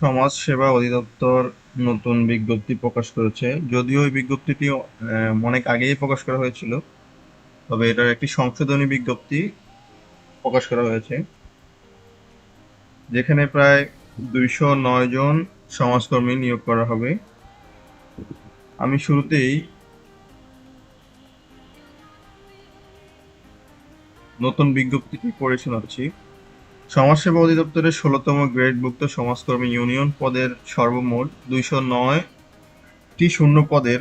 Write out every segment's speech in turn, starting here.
সমাজ সেবা অধিদপ্তর নতুন বিজ্ঞপ্তি প্রকাশ করেছে। যদিও এই বিজ্ঞপ্তিটি অনেক আগেই প্রকাশ করা হয়েছিল, তবে এটার একটি সংশোধনী বিজ্ঞপ্তি প্রকাশ করা হয়েছে, যেখানে প্রায় দুইশো নয় জন সমাজকর্মী নিয়োগ করা হবে। আমি শুরুতেই নতুন বিজ্ঞপ্তিটি পড়ে শোনাচ্ছি। সমাজসেবা অধিদপ্তরের ষোলোতম গ্রেডভুক্ত সমাজকর্মী ইউনিয়ন পদের সর্বমোট দুইশো নয়টি শূন্য পদের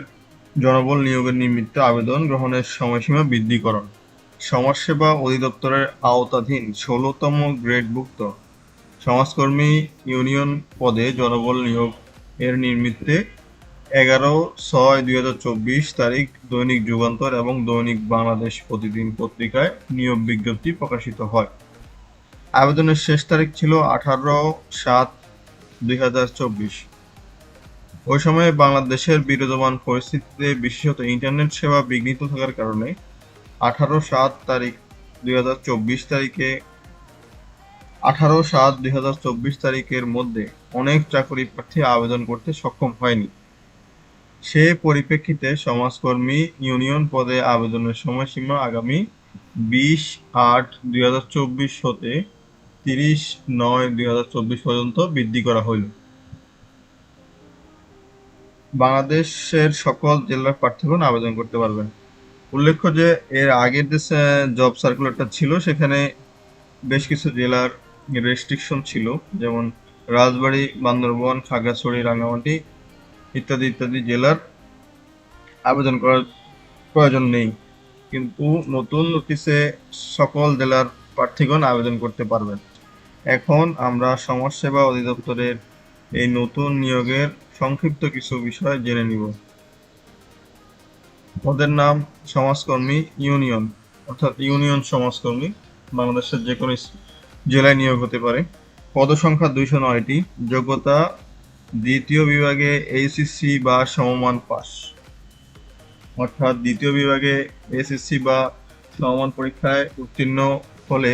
জনবল নিয়োগের নিমিত্ত আবেদন গ্রহণের সময়সীমা বৃদ্ধিকরণ। সমাজসেবা অধিদপ্তরের আওতাধীন ষোলোতম গ্রেডভুক্ত সমাজকর্মী ইউনিয়ন পদে জনবল নিয়োগ এর নিমিত্তে এগারো ছয় দুই হাজার চব্বিশ তারিখ দৈনিক যুগান্তর এবং দৈনিক বাংলাদেশ প্রতিদিন পত্রিকায় নিয়োগ বিজ্ঞপ্তি প্রকাশিত হয়। আবেদনের শেষ তারিখ ছিল আঠারো সাত দুই ওই সময়ে বাংলাদেশের বিরাজমান পরিস্থিতিতে বিশেষত ইন্টারনেট সেবা বিঘ্নিত থাকার কারণে আঠারো সাত তারিখ দুই হাজার চব্বিশ তারিখে আঠারো সাত দুই তারিখের মধ্যে অনেক চাকরি প্রার্থী আবেদন করতে সক্ষম হয়নি। সে পরিপ্রেক্ষিতে সমাজকর্মী ইউনিয়ন পদে আবেদনের সময়সীমা আগামী বিশ আট দুই হতে তিরিশ নয় দুই হাজার চব্বিশ পর্যন্ত বৃদ্ধি করা হইল। বাংলাদেশের সকল জেলার প্রার্থীগণ আবেদন করতে পারবেন। উল্লেখ্য যে, এর আগের যে জব সার্কুলারটা ছিল, সেখানে বেশ কিছু জেলার রেস্ট্রিকশন ছিল। যেমন রাজবাড়ী, বান্দরবন, খাগড়াছড়ি, রাঙ্গামাটি ইত্যাদি ইত্যাদি জেলার আবেদন করার প্রয়োজন নেই। কিন্তু নতুন নোটিশে সকল জেলার প্রার্থীগণ আবেদন করতে পারবেন। এখন আমরা সমাজসেবা অধিদপ্তরের এই নতুন নিয়োগের সংক্ষিপ্ত কিছু বিষয় জেনে নিব। পদের নাম সমাজকর্মী ইউনিয়ন, অর্থাৎ ইউনিয়ন সমাজকর্মী, বাংলাদেশের যে কোনো জেলায় নিয়োগ হতে পারে। পদসংখ্যা দুইশো নয়টি, যোগ্যতা দ্বিতীয় বিভাগে এইচএসসি বা সমমান পাস। অর্থাৎ দ্বিতীয় বিভাগে এসএসসি বা সমমান পরীক্ষায় উত্তীর্ণ হলে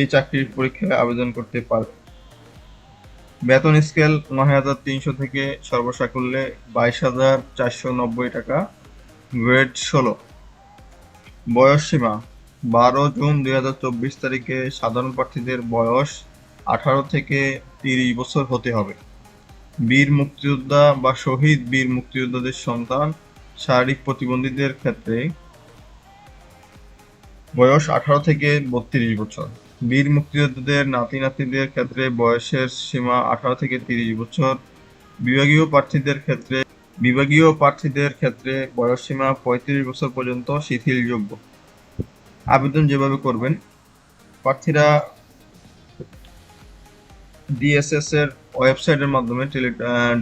এই চাকরির পরীক্ষায় আবেদন করতে পারবে বেতন স্কেল নয় হাজার তিনশো থেকে সর্বসাকুল্যে বাইশ হাজার চারশো নব্বই টাকা, গ্রেড ষোলো। বয়স সীমা, বারো জুন দুই হাজার চব্বিশ তারিখে সাধারণ প্রার্থীদের বয়স আঠারো থেকে তিরিশ বছর হতে হবে। বীর মুক্তিযোদ্ধা বা শহীদ বীর মুক্তিযোদ্ধাদের সন্তান, শারীরিক প্রতিবন্ধীদের ক্ষেত্রে বয়স আঠারো থেকে বত্রিশ বছর। বীর মুক্তিযোদ্ধাদের নাতি নাতনিদের ক্ষেত্রে বয়সের সীমা আঠারো থেকে তিরিশ বছর। বিভাগীয় প্রার্থীদের ক্ষেত্রে, বিভাগীয় প্রার্থীদের ক্ষেত্রে বয়স সীমা পঁয়ত্রিশ বছর পর্যন্ত শিথিলযোগ্য আবেদন যেভাবে করবেন, প্রার্থীরা ডিএসএস এর ওয়েবসাইটের মাধ্যমে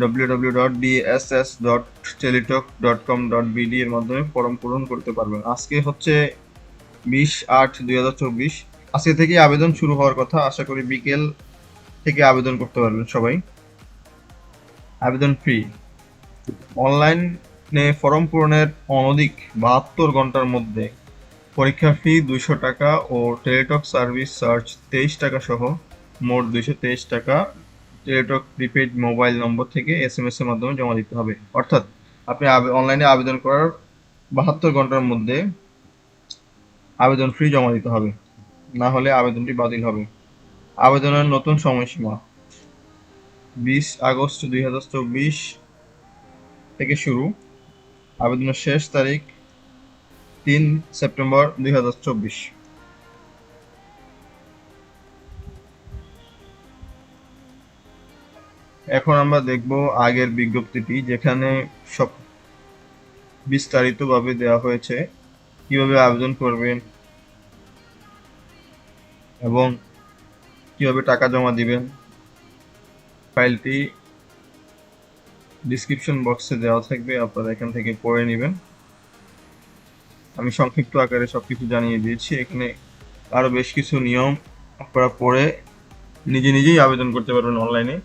W W dot DSS dot Teletalk dot com dot BD এর মাধ্যমে ফর্ম পূরণ করতে পারবেন। আজকে হচ্ছে বিশ আট দুই হাজার চব্বিশ। আজকে থেকে আবেদন শুরু হওয়ার কথা। আশা করি বিকেল থেকে আবেদন করতে পারবেন সবাই। আবেদন ফ্রি। অনলাইনে ফর্ম পূরণের অনধিক বাহাত্তর ঘণ্টার মধ্যে পরীক্ষা ফি দুইশো টাকা ও টেলিটক সার্ভিস চার্জ তেইশ টাকা সহ মোট দুইশো তেইশ টাকা টেলিটক প্রিপেড মোবাইল নম্বর থেকে এস এম এস এর মাধ্যমে জমা দিতে হবে। অর্থাৎ আপনি অনলাইনে আবেদন করার বাহাত্তর ঘণ্টার মধ্যে আবেদন ফি জমা দিতে হবে। না হলে আবেদনটি বাতিল হবে। আবেদনের নতুন সময়সীমা বিশ আগস্ট দুই হাজার চব্বিশ থেকে শুরু। আবেদনের শেষ তারিখ তিন সেপ্টেম্বর দুই হাজার চব্বিশ। এখন আমরা দেখব আগের বিজ্ঞপ্তিটি, যেখানে সব বিস্তারিতভাবে দেওয়া হয়েছে। কীভাবে আবেদন করবেন এবং কীভাবে টাকা জমা দিবেন, ফাইলটি ডিসক্রিপশন বক্সে দেওয়া থাকবে, আপনারা এখান থেকে পড়ে নেবেন। আমি সংক্ষিপ্ত আকারে সবকিছু জানিয়ে দিয়েছি, এখানে আরও বেশ কিছু নিয়ম আপনারা পড়ে নিজে নিজেই আবেদন করতে পারবেন অনলাইনে